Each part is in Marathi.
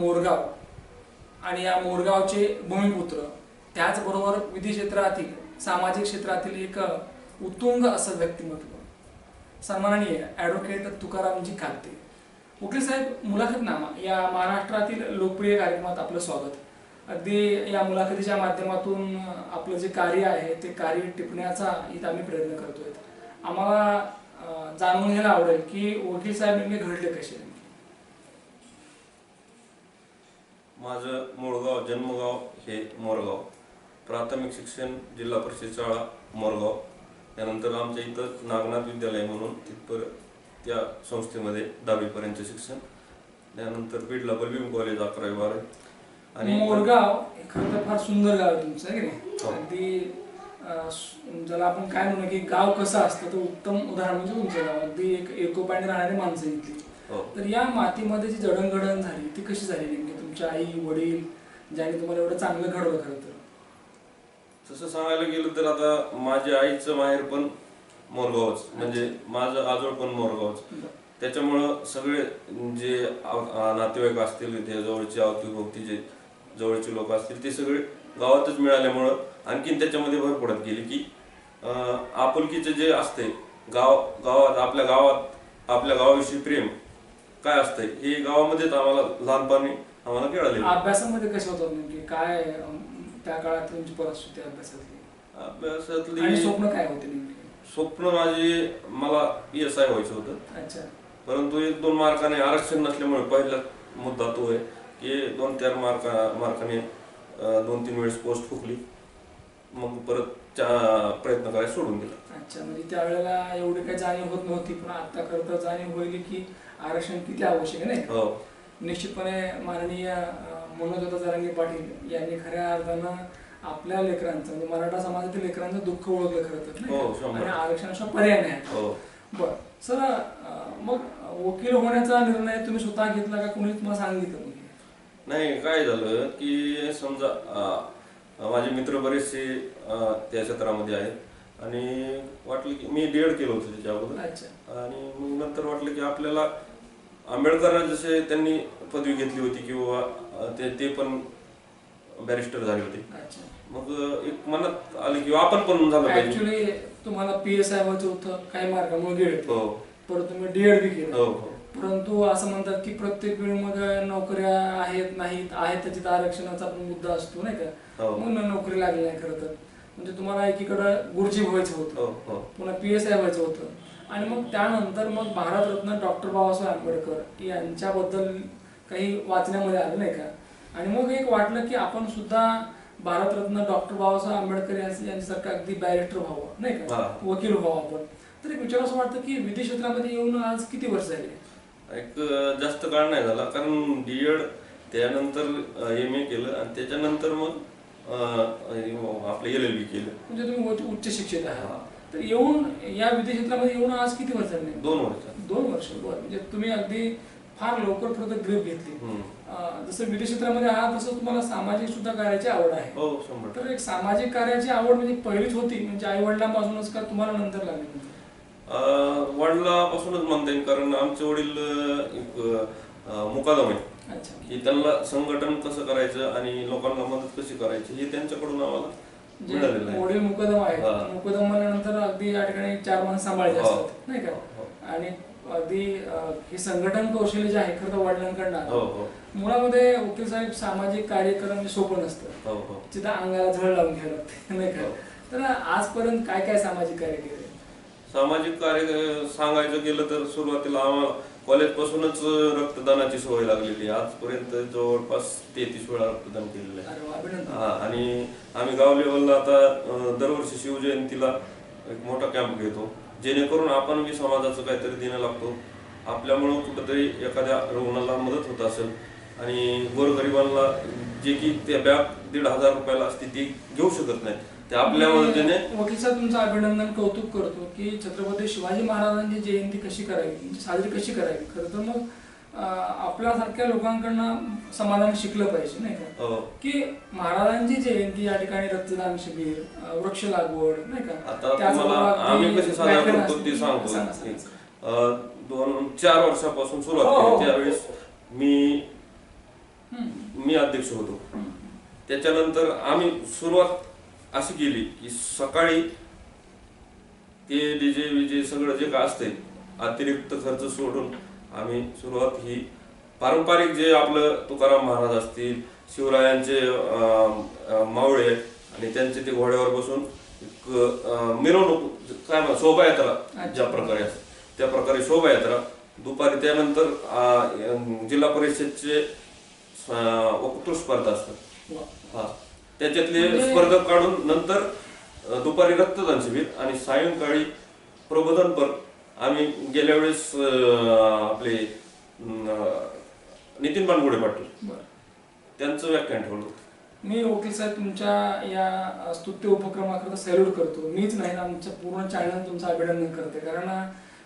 मोरगाव आणि या मोरगावचे भूमिपुत्र. त्याचबरोबर विधी क्षेत्रातील सामाजिक क्षेत्रातील एक उत्तुंग असं व्यक्तिमत्व. सन्माननीय ॲडव्होकेट तुकारामजी कागते वकील साहेब मुलाखतनामा. या महाराष्ट्रातील लोकप्रिय कार्यक्रमात आपलं स्वागत. अगदी या मुलाखतीच्या माध्यमातून आपलं जे कार्य आहे ते कार्य टिपण्याचा इथं आम्ही प्रयत्न करतोय. आम्हाला जाणून घ्यायला आवडेल की वकील साहेब नेमके घडले कसे नेमके माझं मूळगाव जन्मगाव हे मोरगाव. प्राथमिक शिक्षण जिल्हा परिषद शाळा मोरगाव. त्यानंतर आमच्या इथं नागनाथ विद्यालय म्हणून तिथपर त्या संस्थेमध्ये दहावीपर्यंत शिक्षण. त्यानंतर बीडला बलभीम कॉलेज अकरावी बारावी आणि मोरगाव तर फार सुंदर गाव आहे तुमचं आहे की? नाही हो. अगदी ज्याला आपण काय म्हणू की गाव कसं असतं तर उत्तम उदाहरण म्हणजे तुमचं गाव. अगदी एक एकोपाने राहणारी माणसं इथली. तर या मातीमध्ये जी जडणघडण झाली ती कशी झाली नेमकी? तुमच्या आई वडील ज्याने तुम्हाला एवढं चांगलं घडवलं खरं तर? तसं सांगायला गेलं तर आता माझ्या आईचं माहेर पण मोरगावच म्हणजे माझं आजोळ पण मोरगावच. त्याच्यामुळं सगळे जे नातेवाईक असतील इथे जवळचे अवतीभोवती जे जवळचे लोक असतील ते सगळे गावातच मिळाल्यामुळं आणखीन त्याच्यामध्ये भर पडत गेली की आपुलकीचे जे असते गाव गावात आपल्या गावात आपल्या गावाविषयी प्रेम काय असतंय? हे गावामध्येच आम्हाला लहानपणी आम्हाला कळाले अभ्यासामध्ये कसे होतात नेमके? काय त्या काळात तुमची परिस्थिती अभ्यासातली? आणि अभ्यासातली स्वप्न काय होते नेमके? स्वप्न माझे मला एस आय व्हायचं होतं. अच्छा. परंतु एक दोन मार्काने आरक्षण नसल्यामुळे पहिला मुद्दा तो आहे की दोन चार मार्का मार्काने दोन तीन वेळेस पोस्ट फुकली. मग परत प्रयत्न करायला सोडून दिला. अच्छा म्हणजे त्यावेळेला एवढी काही जाणीव होत नव्हती पण आता खरं तर जाणीव होईल की आरक्षण किती आवश्यक आहे नाही हो. निश्चितपणे माननीय अं, मनोजदा जरांगे पाटील यांनी खऱ्या अर्थानं आपल्या लेकरांचं म्हणजे मराठा समाजातील लेकरांचं दुःख ओळखलं खरं तर हो. आणि आरक्षणाशिवाय पर्याय नाही. हो. बर. सर मग वकील होण्याचा निर्णय तुम्ही स्वतः घेतला का? कोणी तुम्हाला सांगितलं नाही? काय झालं की समजा माझे मित्र बरेचसे त्या क्षेत्रामध्ये आहेत. आणि वाटलं की मी डीएड केलं होतं त्याच्या अगोदर. अच्छा. आणि मग नंतर वाटलं की आपल्याला आंबेडकर जसे त्यांनी पदवी घेतली होती किंवा ते ते पण बॅरिस्टर झाले होते. मग एक मनात आले की आपण पण झालं ऍक्च्युली तुम्हाला पी एस आय व्हायचं होतं काही मार्गामुळे गेले हो. परत तुम्ही डीएड बी केलं. हो हो. परंतु असं म्हणतात की प्रत्येक वेळेमध्ये नोकऱ्या आहेत नाहीत आहेत त्याच्यात आरक्षणाचा पण मुद्दा असतो नाही का? हो. मग नोकरी लागली नाही खरं तर. म्हणजे तुम्हाला एकीकडं गुरुजी व्हायचं होतं. पुन्हा पी एस आय व्हायचं होतं. आणि मग त्यानंतर मग भारतरत्न डॉक्टर बाबासाहेब आंबेडकर यांच्याबद्दल काही वाचण्यामध्ये आलं नाही का? आणि मग एक वाटलं की आपण सुद्धा भारतरत्न डॉक्टर बाबासाहेब आंबेडकर यांचं- यांच्यासारखं अगदी बॅरिस्टर व्हावं नाही का. वकील व्हावं आपण. तर एक विचार असं वाटतं की विधी क्षेत्रामध्ये येऊन आज किती वर्ष झाले? एक जास्त काळ नाही झाला कारण डीएड त्यानंतर एम ए केलं आणि त्याच्यानंतर मग आपलं एल एल बी केलं. म्हणजे तुम्ही उच्च- शिक्षित. आहात. तर येऊन या विधी क्षेत्रामध्ये येऊन आज किती वर्ष झाले? दोन वर्ष. दोन वर्ष बरं. म्हणजे तुम्ही अगदी फार लवकर तर ग्रीप घेतली. जसं विधी क्षेत्रामध्ये आहात तसं तुम्हाला सामाजिक सुद्धा कार्याची आवड आहे. हो तर एक सामाजिक कार्याची आवड म्हणजे पहिलीच होती म्हणजे आई वडिलांपासूनच का तुम्हाला नंतर लागली? वडिलापासूनच म्हणता येईल कारण आमचे वडील मुकादम आहे अच्छा. की त्यांना संघटन कसं करायचं आणि लोकांना मदत कशी करायची हे त्यांच्याकडून आम्हाला मिळालेलं वडील मुकदम आहे हा. मुकदम म्हणल्यानंतर अगदी या ठिकाणी चार माणसं सांभाळायचे हो. असतात नाही का हो. आणि अगदी अं, हे संघटन कौशल्य जे आहे खरं तर वडिलांकडनं आलं. हो हो मुळामध्ये वकील साहेब सामाजिक कार्य करणं म्हणजे सोपं नसतं हो हो तिथं अंगाला झळ लावून घ्यावं लागते नाही का हो. तर आजपर्यंत काय काय सामाजिक कार्य केले सामाजिक कार्य अं, सांगायचं गेलं तर सुरुवातीला आम्हाला कॉलेजपासूनच रक्तदानाची सवय लागलेली आहे. आजपर्यंत जवळपास तेहतीस वेळा रक्तदान केलेलं आहे. हा आणि आम्ही गाव लेवलला आता दरवर्षी शिवजयंतीला एक मोठा कॅम्प घेतो. जेणेकरून आपण बी समाजाचं काहीतरी देणं लागतो. आपल्यामुळं कुठंतरी एखाद्या रुग्णाला मदत होत असेल आणि गोरगरिबांना जे की त्या बॅग दीड हजार रुपयाला असते ती घेऊ शकत नाही ते आपल्या मदतीने वकील साहेब तुमचं अभिनंदन कौतुक करतो की छत्रपती शिवाजी महाराजांची जयंती कशी करावी? म्हणजे साजरी कशी करावी? खरं तर मग आपल्यासारख्या लोकांकडनं समाधान शिकलं पाहिजे नाही का? हो. की महाराजांची जयंती या ठिकाणी रक्तदान शिबिर वृक्ष लागवड नाही का? दोन चार वर्षापासून हो, सुरुवात हो, केली. त्यावेळेस मी हम्म. मी अध्यक्ष होतो. त्याच्यानंतर आम्ही सुरुवात अशी केली की सकाळी ते डीजे विजे सगळं जे काय असते अतिरिक्त खर्च सोडून आम्ही सुरुवात ही पारंपरिक जे आपलं तुकाराम महाराज असतील शिवरायांचे मावळे आणि त्यांचे ते घोड्यावर बसून मिरवणूक काय म्हणा शोभायात्रा ज्या प्रकारे असते त्या प्रकारे शोभायात्रा. दुपारी त्यानंतर जिल्हा परिषदचे अं, वक्तृत्व स्पर्धा असतात. हा. त्याच्यातले म्हणजे- स्पर्धक काढून नंतर दुपारी रक्तदान शिबिर आणि सायंकाळी प्रबोधनपर आम्ही गेल्या वेळेस आपले नितीन बानगुडे पाटील. त्यांचं व्याख्यान ठेवलं. मी वकील साहेब तुमच्या या स्तुत्य उपक्रमाकरता सॅल्यूट करतो मीच नाही ना आमच्या पूर्ण चॅनल तुमचं अभिनंदन करते कारण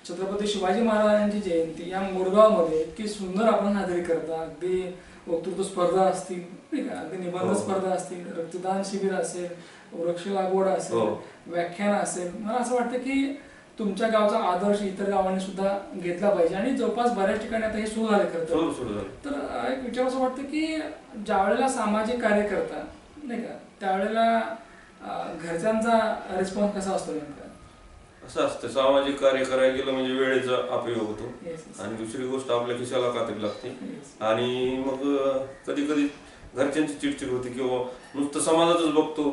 छत्रपती शिवाजी महाराजांची जयंती या मोरगावमध्ये इतकी सुंदर आपण साजरी करता. अगदी वक्तृत्व स्पर्धा असतील नाही का? अगदी निबंध हो. स्पर्धा असतील रक्तदान शिबिर असेल वृक्ष लागवड असेल हो. व्याख्यान असेल. मला असं वाटतं की तुमच्या गावचा आदर्श इतर गावांनी सुद्धा घेतला पाहिजे आणि जवळपास बऱ्याच ठिकाणी आता हे सुरू झाले खरं तर. एक विचार असं वाटतं की ज्यावेळेला सामाजिक कार्य करता नाही का? त्यावेळेला घरच्यांचा रिस्पॉन्स कसा असतो नेमका? असं असतं. सामाजिक कार्य करायला गेलं म्हणजे वेळेचा अपयोग होतो. आणि दुसरी गोष्ट आपल्या खिशाला कातरी लागते. आणि मग कधी कधी घरच्यांची चिडचिड होते किंवा नुसतं समाजातच बघतो.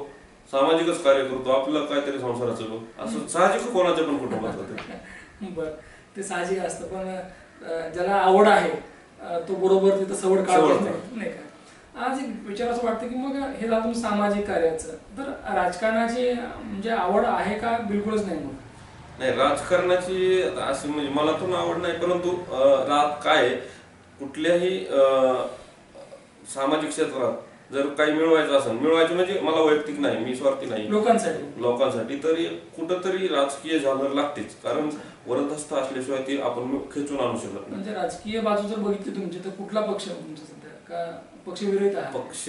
सामाजिकच कार्य करतो. आपलं काहीतरी संसाराचं बघ. असं साहजिक कोणाच्या पण कुटुंबात होते. बर. ते साहजिक असतं. पण ज्याला आवड आहे तो बरोबर तिथं सवड काढतो नाही का? आज एक विचार असं वाटतं की मग हे झालं सामाजिक कार्याचं. तर राजकारणाची म्हणजे आवड आहे का? बिलकुलच नाही मग नाही राजकारणाची अशी म्हणजे मला पण आवड नाही परंतु काय कुठल्याही सामाजिक क्षेत्रात जर काही मिळवायचं असेल मिळवायचं म्हणजे मला वैयक्तिक नाही मी स्वार्थी नाही. लोकांसाठी. लोकांसाठी. तरी कुठंतरी राजकीय झालं लागतेच कारण वरदहस्त असल्याशिवाय ती आपण खेचून आणू शकत नाही. म्हणजे राजकीय बाजू जर बघितली तुमची तर कुठला पक्ष तुमचा सध्या? का पक्ष विरोध आहे? पक्ष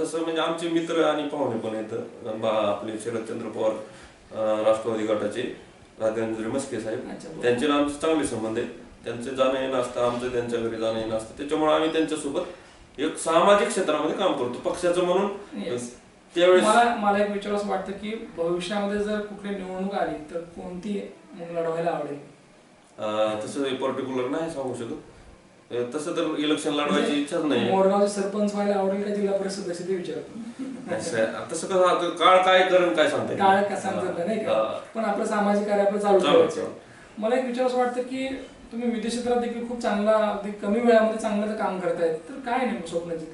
तसं म्हणजे आमचे मित्र आणि पाहुणे पण आहेत आपले शरदचंद्र पवार राष्ट्रवादी गटाचे. राजेंद्र मस्के साहेब. त्यांचे आमचे चांगले संबंध आहेत. त्यांचे जाणं येणं असतं आमचं त्यांच्या घरी जाणं येणं असतं. त्याच्यामुळे आम्ही त्यांच्यासोबत एक सामाजिक क्षेत्रामध्ये काम करतो पक्षाचं म्हणून. त्यावेळेस मला मला एक विचार असं वाटतं की भविष्यामध्ये जर कुठली निवडणूक आली तर कोणती मग लढवायला आवडेल? तसं पर्टिक्युलर नाही सांगू शकत. तसं तर इलेक्शन लढवायची इच्छाच नाही मोरगावचे सरपंच व्हायला आवडेल का जिल्हा परिषद विचारतो आता काळ काय करण काय सांगता काळ कसा समजत नाही का. पण आपलं सामाजिक कार्य आपलं चालू ठेवायचं. मला एक विचार असं वाटतं की तुम्ही विदेश क्षेत्रात देखील खूप चांगला अगदी कमी वेळामध्ये चांगलं काम करतायत तर काय नेमकं स्वप्नाची?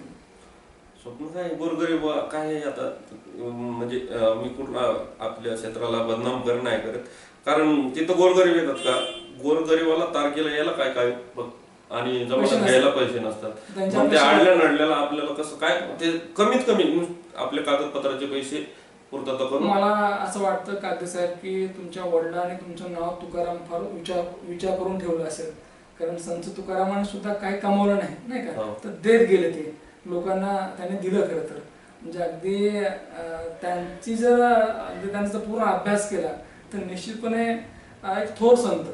स्वप्न काय? गोरगरीब काय आहे आता? म्हणजे मी कुठला आपल्या क्षेत्राला बदनाम करणं नाही करत. कारण तिथं गोरगरीब येतात का? गोरगरीबाला तारखेला यायला काय काय? बघ आणि जमा नसतात. घ्यायला पैसे नसतात. मग ते आडल्या नडल्याला आपल्याला कसं काय ते कमीत कमी आपल्या कागदपत्राचे पैसे पूर्तता करून. मला असं वाटतं कागदे साहेब की तुमच्या वडिलांनी तुमचं नाव तुकाराम फार विचार विचार करून ठेवलं असेल. कारण संत तुकारामाने सुद्धा काही कमावलं नाही नाही का? हो. तर देत गेले ते. लोकांना त्यांनी दिलं खरं तर. म्हणजे अगदी त्यांची जर त्यांचा पूर्ण अभ्यास केला तर निश्चितपणे एक थोर संत.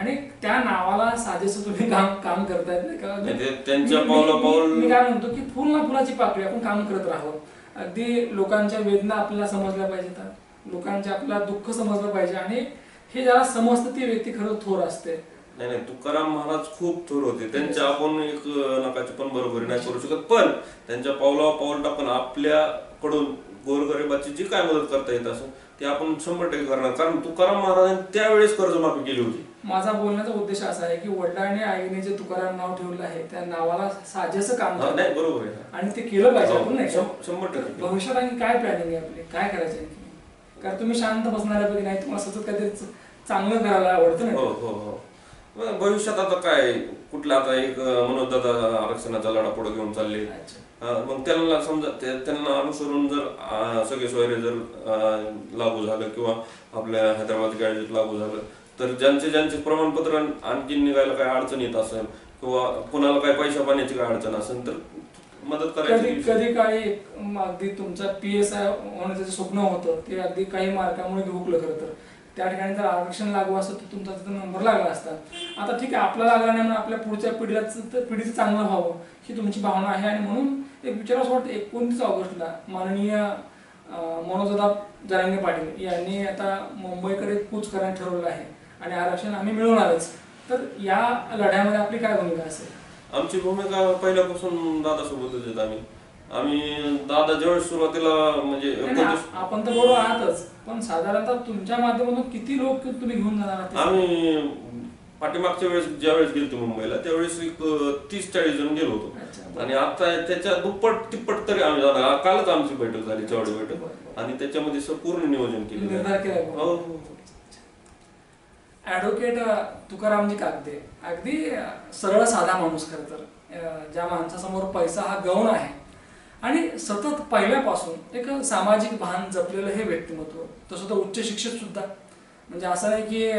आणि त्या नावाला साजेसं तुम्ही काम काम करतायत नाही का? त्यांच्या पावला पाऊल- मी काय म्हणतो की फुल ना फुलाची पाकळी आपण काम करत राहावं. अगदी लोकांच्या वेदना आपल्याला समजल्या पाहिजेत. लोकांचे आपल्याला दुःख समजलं पाहिजे आणि हे ज्याला समजतं ती व्यक्ती खरंच थोर असते. नाही नाही तुकाराम महाराज खूप थोर होते. त्यांच्या आपण एक नकाची पण बरोबरी नाही करू शकत. पण त्यांच्या पावलावर पाऊल टाकून आपल्याकडून गोरगरिबाची जी काय मदत करता येत असं ते आपण शंभर टक्के करणार. कारण तुकाराम महाराजांनी त्यावेळेस कर्जमाफी केली होती. माझा बोलण्याचा उद्देश असा आहे की वडिलांनी आईने जे तुकाराम नाव ठेवलं आहे त्या नावाला साजेसं काम हा, नाही बरोबर आणि ते केलं पाहिजे आपण नाही भविष्यात आणखी काय प्लॅनिंग आहे आपली? काय करायचं आणखी? कारण तुम्ही शांत बसणाऱ्यापैकी नाही तुम्हाला सतत काहीतरी चांगलं करायला आवडतं हो ना हो. हो भविष्यात आता काय कुठला आता एक मनोज दादा आरक्षणाचा लढा पुढे घेऊन चालले. मग त्यांना समजा त्यांना अनुसरून जर सगळे सोयरे जर लागू झालं किंवा आपल्या हैदराबाद गॅजेट लागू झालं तर ज्यांचे ज्यांचे प्रमाणपत्र आणखी निघायला काय अडचण येत असेल किंवा कुणाला काय पैशा पाण्याची काय अडचण असेल तर मदत करायची कधी म, अगदी तुमचा पी एस आय होण्याचं स्वप्न होतं ते अगदी काही मार्कामुळे हुकलं खरं तर. त्या ठिकाणी जर आरक्षण लागू असतं तर तुमचा तिथं नंबर लागला असता. आता ठीक आहे आपला लागला नाही म्हणून आपल्या पुढच्या पिढीला तर पिढीचं चांगलं व्हावं ही तुमची भावना आहे आणि म्हणून एक विचार असं वाटतं एकोणतीस ऑगस्टला माननीय मनोजदा जरांगे पाटील यांनी आता मुंबईकडे कूच करायला ठरवलं आहे. आणि आरक्षण आम्ही मिळवणारच. तर या लढ्यामध्ये आपली काय भूमिका असेल? आमची भूमिका पहिल्यापासून दादासोबतच आहेत आम्ही. आम्ही दादा ज्यावेळेस सुरुवातीला म्हणजे आपण तर बरोबर आहातच पण साधारणतः तुमच्या माध्यमातून किती लोक तुम्ही घेऊन जाणार? आम्ही पाठीमागच्या वेळेस ज्या वेळेस गेलो मुंबईला त्यावेळेस एक तीस चाळीस जण गेलो होतो. आणि आता त्याच्या दुप्पट तिप्पट तरी आम्ही झाला कालच आमची बैठक झाली चौडी बैठक. आणि त्याच्यामध्ये पूर्ण नियोजन केलं निर्धार केला का? हो हो. ॲडव्होकेट तुकारामजी कागदे. अगदी सरळ साधा माणूस खरं तर. ज्या माणसासमोर पैसा हा गौण आहे. आणि सतत पहिल्यापासून एक सामाजिक भान जपलेलं हे व्यक्तिमत्व. तसं तर उच्च शिक्षित सुद्धा. म्हणजे असं नाही की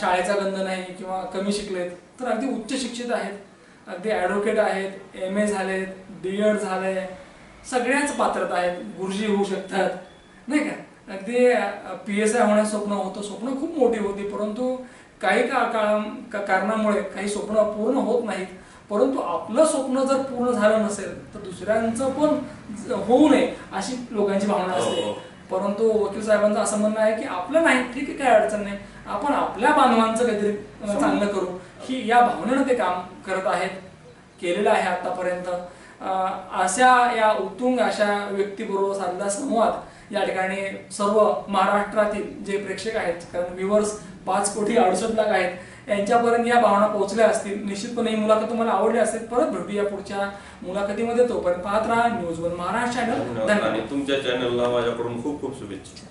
शाळेचा गंध नाही किंवा कमी शिकलेत तर अगदी उच्च शिक्षित आहेत. अगदी ॲडव्होकेट आहेत एम ए झालेत डी एड झाले सगळ्याच पात्रता आहेत. गुरुजी होऊ शकतात. नाही का? अगदी पी एस आय होण्याचं स्वप्न होतं. स्वप्न खूप मोठी होती परंतु काही का काळा- का कारणामुळे काही स्वप्न पूर्ण होत नाहीत. परंतु आपलं स्वप्न जर पूर्ण झालं नसेल तर दुसऱ्यांचं पण होऊ नये अशी लोकांची भावना हो, असते. हो. परंतु वकील साहेबांचं असं म्हणणं आहे की आपलं नाही ठीक आहे काय अडचण नाही. आपण आपल्या बांधवांचं काहीतरी चांगलं करू. ही या भावनेनं ते काम करत आहेत केलेलं आहे आतापर्यंत. अशा या उत्तुंग अशा व्यक्तीबरोबर साधला संवाद या ठिकाणी सर्व महाराष्ट्रातील जे प्रेक्षक आहेत कारण व्ह्युअर्स पाच कोटी अडुसष्ट लाख आहेत यांच्यापर्यंत या भावना पोहोचल्या असतील. निश्चितपणे ही मुलाखत तुम्हाला आवडली असेल परत भेटूया पुढच्या मुलाखतीमध्ये तोपर्यंत पाहत राहा. न्यूज वन महाराष्ट्र चॅनल धन्यवाद तुमच्या चॅनलला माझ्याकडून खूप खूप शुभेच्छा.